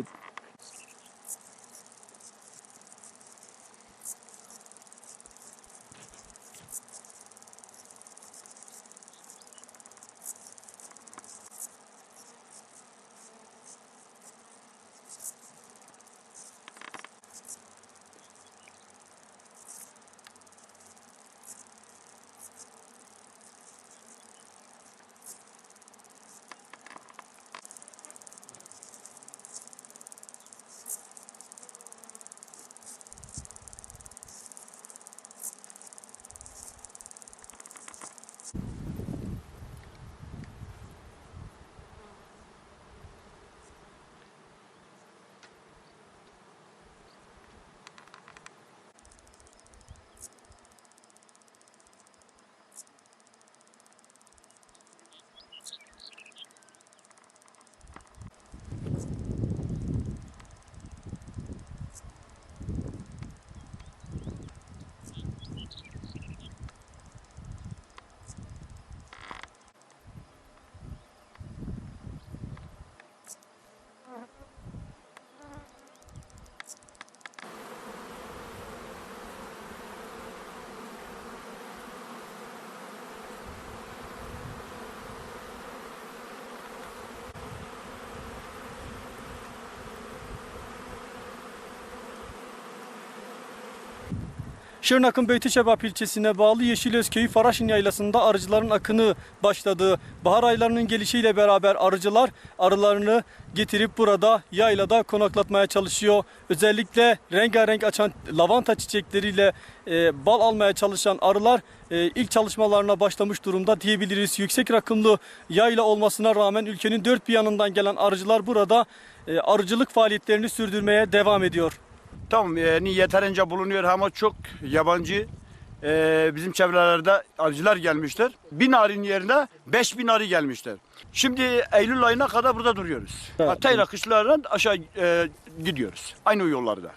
It's Şırnak'ın Beyteşebap ilçesine bağlı Yeşilözköy Faraşin Yaylası'nda arıcıların akını başladı. Bahar aylarının gelişiyle beraber arıcılar arılarını getirip burada yaylada konaklatmaya çalışıyor. Özellikle rengarenk açan lavanta çiçekleriyle e, bal almaya çalışan arılar e, ilk çalışmalarına başlamış durumda diyebiliriz. Yüksek rakımlı yayla olmasına rağmen ülkenin dört bir yanından gelen arıcılar burada e, arıcılık faaliyetlerini sürdürmeye devam ediyor. Tamam yani yeterince bulunuyor ama çok yabancı e, bizim çevrelerde avcılar gelmişler. Bin arının yerine beş bin arı gelmişler. Şimdi Eylül ayına kadar burada duruyoruz. Evet. Hatta kışlardan aşağı e, gidiyoruz. Aynı yollarda.